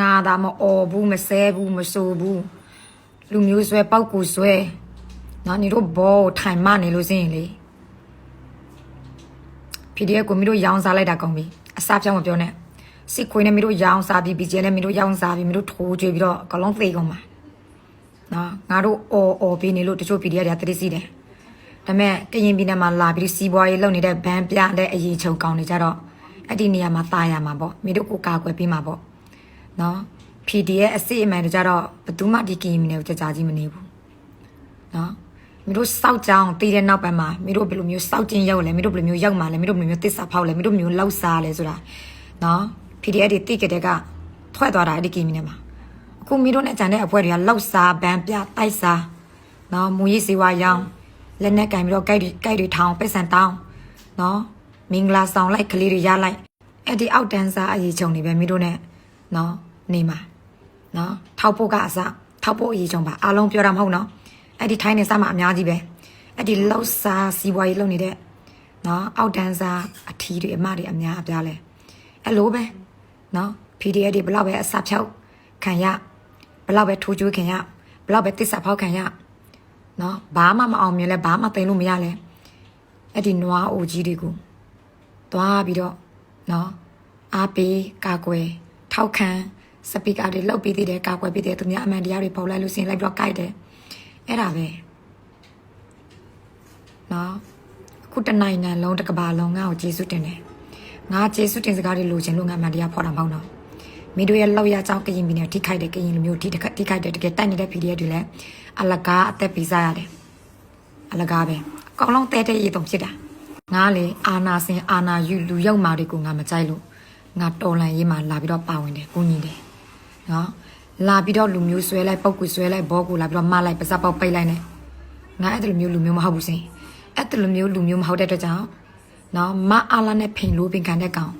ငါသာမအော်ဘူးမဆဲဘူးမဆိုဘူးလူမျိုးဆွဲပောက်ကူဆွဲနော်ညီတို့ဘောကိုထိုင်မနေလို့စရင်လေ PDF ကိုမီတို့ရောင်းစားလိုက်တာကောင်းပြီအစားပြောင်းမပြောနဲ့စစ်ခွေးနဲ့မီတို့ရောင်းစားပြီး BJ နဲ့မီတို့ရောင်းစားပြီးမီတို့ထိုးကြွေပြီးတော့အကောင်လုံးသေကုန်မှာနော်ငါတို့အော်အော်ပြီးနေလို့တချို့ PDF တွေကတတိစီတယ်ဒါပေမဲ့ကရင်ပြည်နယ်မှာလာပြီးစီးပွားရေးလုပ်နေတဲ့ဘန်းပြတဲ့အရေးချုပ်ကောင်းနေကြတော့အဲ့ဒီနေရာမှာตายရမှာပေါ့မီတို့ကိုကာကွယ်ပြီးမှာပေါ့ နော် PDF အစစ်အမှန်တကြတော့ဘယ်သူမှဒီကရင်ပြည်နယ်ကိုကြာကြာကြီးမနေဘူးနော်မင်းတို့စောက်ကြောင်တည်တဲ့နောက်ပိုင်းမှာမင်းတို့ဘယ်လိုမျိုးစောက်ကျင်ရောက်လဲမင်းတို့ဘယ်လိုမျိုးရောက်မှာလဲမင်းတို့ဘယ်လိုမျိုးတစ္ဆာဖောက်လဲမင်းတို့ဘယ်လိုမျိုးလောက်စားလဲဆိုတာနော် PDF တွေတိကြတဲ့ကထွက်သွားတာအဲ့ဒီကင်းမီနဲ့မှာအခုမင်းတို့နဲ့ကြံတဲ့အဖွဲတွေကလောက်စားဗန်ပြတိုက်စားနော်မူရေးစီဝါရောင်းလက်နဲ့ကင်ပြီးတော့ကြိုက်တွေကြိုက်တွေထောင်ပိတ်ဆန်တောင်းနော်မင်္ဂလာဆောင်လိုက်ကလေးတွေရလိုက်အဲ့ဒီအောက်တန်းစားအရေးချုံတွေပဲမင်းတို့နဲ့နော် နေမှာနော်ထောက်ဖို့ကအစထောက်ဖို့အရေးချုံပါအားလုံးပြောတာမဟုတ်နော်အဲ့ဒီထိုင်းနေစားမှာအများကြီးပဲအဲ့ဒီလောက်စားစီးပွားရေးလုပ်နေတဲ့နော်အောက်တန်းစားအထီးတွေအမတွေအများအပြားလဲအဲ့လိုပဲနော် PDF တွေဘလောက်ပဲအစာဖြောက်ခံရဘလောက်ပဲထိုးကျွေးခံရဘလောက်ပဲတစ္ဆာဖောက်ခံရနော်ဘာမှမအောင်မြင်လဲဘာမှသိမ်းလို့မရလဲအဲ့ဒီနွားအိုကြီးတွေကိုသွားပြီးတော့နော်အားပေးကာကွယ်ထောက်ခံ စပီကာတွေလောက်ပြီးသေးတယ်ကာကွယ်ပြီးတယ်သူများအမှန်တရားတွေပေါ်လိုက်လို့စင်လိုက်ပြီးတော့ကြိုက်တယ်အဲ့ဒါပဲနော်အခုတနိုင်ငံလုံးတစ်ကမ္ဘာလုံးငါ့ကိုကျေးဇူးတင်တယ်ငါကျေးဇူးတင်စကားတွေလိုချင်လို့ငါမှန်တရားဖော်တာမဟုတ်တော့မိတို့ရဲ့လောက်ရကြောင်းကရင်ပြည်နယ်ထိခိုက်တဲ့ကရင်လူမျိုးထိထိခိုက်တဲ့တကယ်တိုက်နေတဲ့ PDF တွေလည်းအလကားအသက်ပေးစားရတယ်အလကားပဲအကောင်လုံးတဲတဲ့ရေတုံဖြစ်တာငါလေအာနာစင်အာနာယူလူရောက်မာတွေကိုငါမကြိုက်လို့ငါတော်လန်ရေးမှာလာပြီးတော့ပါဝင်တယ်ကိုညီတယ် နော်လာပြီးတော့လူမျိုးဆွဲလိုက်ပုတ်ကူဆွဲလိုက်ဘောကူလာပြီးတော့မလိုက်ပါစပ်ပေါက်ပိတ်လိုက်နဲ့ငါအဲ့ဒီလိုမျိုးလူမျိုးမဟုတ်ဘူးစင်အဲ့ဒီလိုမျိုးလူမျိုးမဟုတ်တဲ့အတွက်ကြောင့်နော်မအားလာနဲ့ဖိန်လို့ပင်ခံတဲ့ကောင်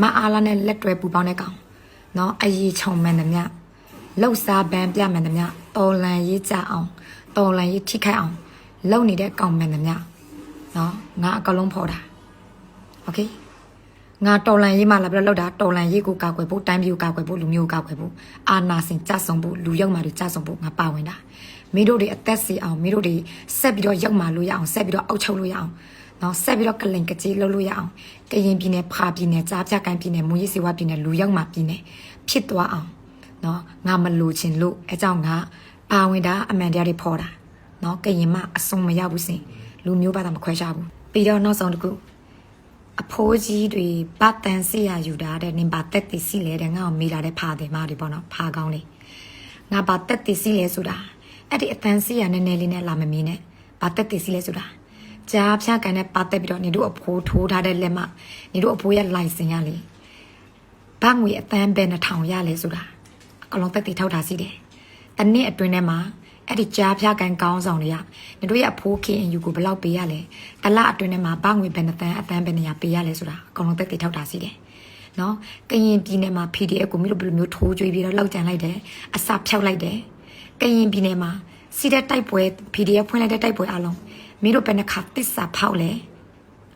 မအားလာနဲ့လက်တွဲပူပေါင်းတဲ့ကောင်နော်အရေးချုံမှန်သမျှလှုပ်စားပန်းပြမှန်သမျှတော်လန်ရေးကြအောင်တော်လန်ရေးထိခိုက်အောင်လုံနေတဲ့ကောင်မှန်သမျှနော်ငါအကလုံးဖော်တာโอเค ငါတော်လန်ရေးမှလာပြီးတော့လောက်တာတော်လန်ရေးကိုကာကွယ်ဖို့တိုင်းပြည်ကိုကာကွယ်ဖို့လူမျိုးကိုကာကွယ်ဖို့အာနာစင်ကြဆုံဖို့လူရောက်မှတွေကြဆုံဖို့ငါပါဝင်တာမင်းတို့တွေအသက်စီအောင်မင်းတို့တွေဆက်ပြီးတော့ရောက်မှလို့ရအောင်ဆက်ပြီးတော့အောက်ချုပ်လို့ရအောင်နော်ဆက်ပြီးတော့ကလင်ကကြီးလှုပ်လို့ရအောင်ကရင်ပြည်နယ်ဖာပြည်နယ်ကြားပြကန်ပြည်နယ်မူရည်စေဝါပြည်နယ်လူရောက်မှပြည်နယ်ဖြစ်သွားအောင်နော်ငါမလိုချင်လို့အဲကြောင့်ငါပါဝင်တာအမှန်တရားတွေဖော်တာနော်ကရင်မအစုံမရောက်ဘူးစင်လူမျိုးဘာသာမခွဲခြားဘူးပြီးတော့နောက်ဆုံးတစ်ခု အဖိုးကြီးတွေဗတ်တန်စီရယူတာတဲ့နင်ဘာတက်တီစီလဲတဲ့ငါ့ကိုမေးလာတဲ့ဖာတယ်မတွေပေါ့နော်ဖာကောင်းလေးငါဘာတက်တီစီလဲဆိုတာအဲ့ဒီအတန်စီရနည်းနည်းလေးနဲ့လာမမီးနဲ့ဘာတက်တီစီလဲဆိုတာကြားဖြတ်ကန်နဲ့ပတ်သက်ပြီးတော့နေတို့အဖိုးထိုးထားတဲ့လက်မနေတို့အဖိုးရဲ့လိုင်စင်ရလေဘာငွေအတန်ပဲနှထောင်ရလဲဆိုတာအလုံးတက်တီထောက်တာစီတယ်တနေ့အတွင်းထဲမှာ အဲ့ဒီကြားဖြတ်ကန်ကောင်းဆောင်တွေကနေတို့ရဲ့အဖိုးခင်ယူကိုဘယ်လောက်ပေးရလဲတလအတွင်းထဲမှာဘာငွေဘယ်နှတန်းအတန်းဘယ်နေရာပေးရလဲဆိုတာအကုန်လုံးတက်တီထောက်တာစီတယ်နော်ကရင်ပြည်နယ်မှာ PDF ကိုမြို့လိုဘယ်လိုမျိုးထိုးကြွေးပြီးတော့လောက်ကြံလိုက်တယ်အစာဖြောက်လိုက်တယ်ကရင်ပြည်နယ်မှာစီတဲ့တိုက်ပွဲ PDF ဖွင့်လိုက်တဲ့တိုက်ပွဲအလုံးမင်းတို့ဘယ်နှခါတစ္ဆာဖောက်လဲ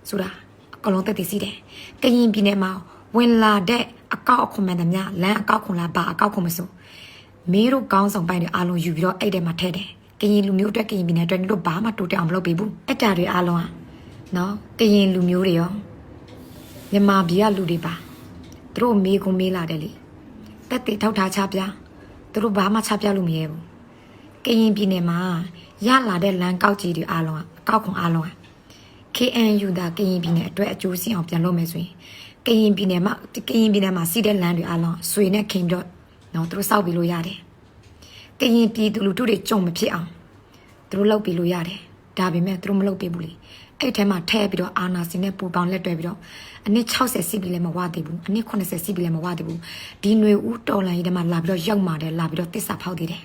ဆိုတာအကုန်လုံးတက်တည်စီတယ်ကရင်ပြည်နယ်မှာဝင်လာတဲ့အကောက်အခွန်မှန်သမျှလမ်းအကောက်ခွန်လားဘာအကောက်ခွန်မစိုး မင်းတို့ကောင်းဆောင်ပိုင်းတွေအားလုံးယူပြီးတော့အဲ့ထဲမှာထည့်တယ်ကရင်လူမျိုးအတွက်ကရင်ပြည်နယ်အတွက်တို့ဘာမှတိုးတက်အောင်မလုပ်ပေးဘူးအဲ့တာတွေအားလုံးอ่ะနော်ကရင်လူမျိုးတွေရောမြန်မာပြည်ကလူတွေပါသူတို့မေးကုန်မေးလာတယ်လေတက်တေထောက်ထားချပြသူတို့ဘာမှချပြလို့မရဘူးကရင်ပြည်နယ်မှာရလာတဲ့လမ်းကောက်ကြီးတွေအားလုံးอ่ะအကောက်ခွန်အားလုံးอ่ะ KNU ဒါကရင်ပြည်နယ်အတွက်အကျိုးစီအောင်ပြန်လုပ်မယ်ဆိုရင်ကရင်ပြည်နယ်မှာကရင်ပြည်နယ်မှာစီးတဲ့လမ်းတွေအားလုံးဆွေနဲ့ခင်တော့ နော်သူတို့စောက်ပြီးလို့ရတယ်ကရင်ပြည်သူလူထုတွေကြုံမဖြစ်အောင်သူတို့လုပ်ပြီးလို့ရတယ်ဒါပေမဲ့သူတို့မလုပ်ပေးဘူးလေအဲ့ထဲမှာထဲပြီးတော့အာနာစင်နဲ့ပူပေါင်းလက်တွဲပြီးတော့အနည်း60စီးပြီးလည်းမဝသေးဘူးအနည်း80စီးပြီးလည်းမဝသေးဘူးဒီຫນွေဦးတော်လန်ကြီးထဲမှာလာပြီးတော့ရောက်มาတယ်လာပြီးတော့တစ္ဆာဖောက်သေးတယ်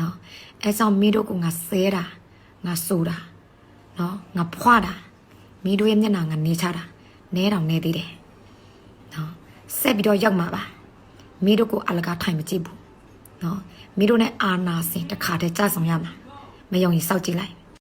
နော်အဲကြောင့်မင်းတို့ကငါဆဲတာငါဆိုတာ နော်ငါဖွာတာမိတို့ရဲ့မျက်နှာငါနေချတာနဲတောင်နေသေးတယ်နော်ဆက်ပြီးတော့ရောက်မှာပါ မိတို့ကိုအလကားထိုင်မကြည့်ဘူးနော်မိတို့နဲ့အာနာစင်တစ်ခါတည်းကြဆောင်ရမှာမယုံရင်စောက်ကြည့်လိုက်